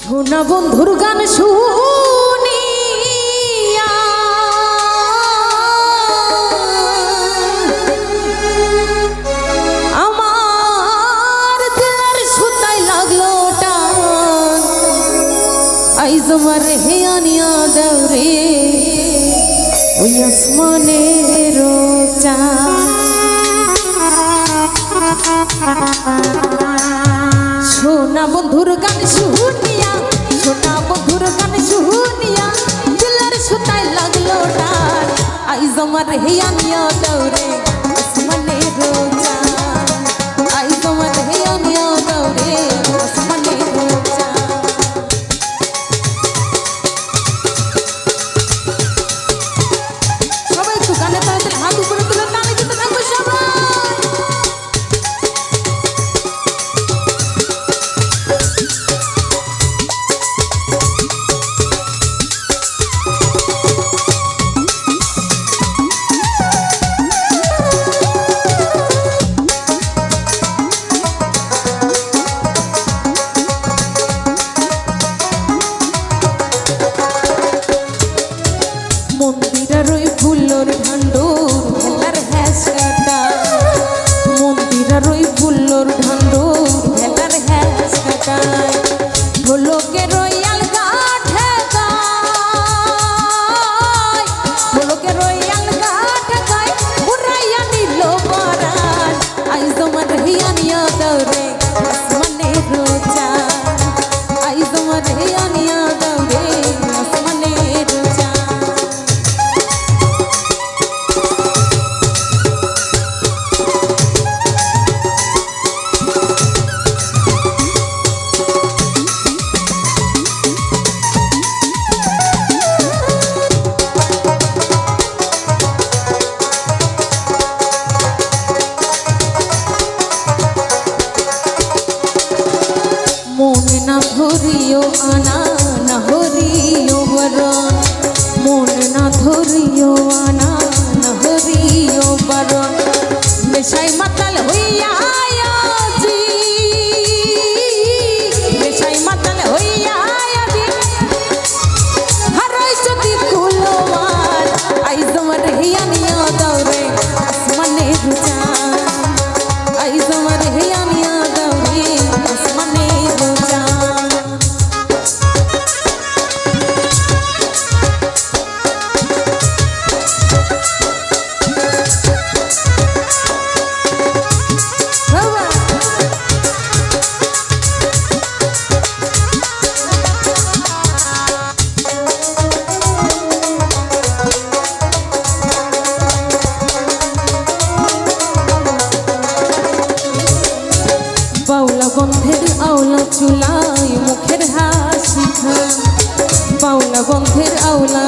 সোনা বন্ধুর গান শুনিয়া। আমার দিলার সুতাই লাগল টান। আইজ আমার হে আনিয়া দেউরে ওই আসমানের চা amar hiya miya taur দিও আনা না। বন্ধের আওলা চুলায় মুখের হাসি খা বাউলা বন্ধের আওলা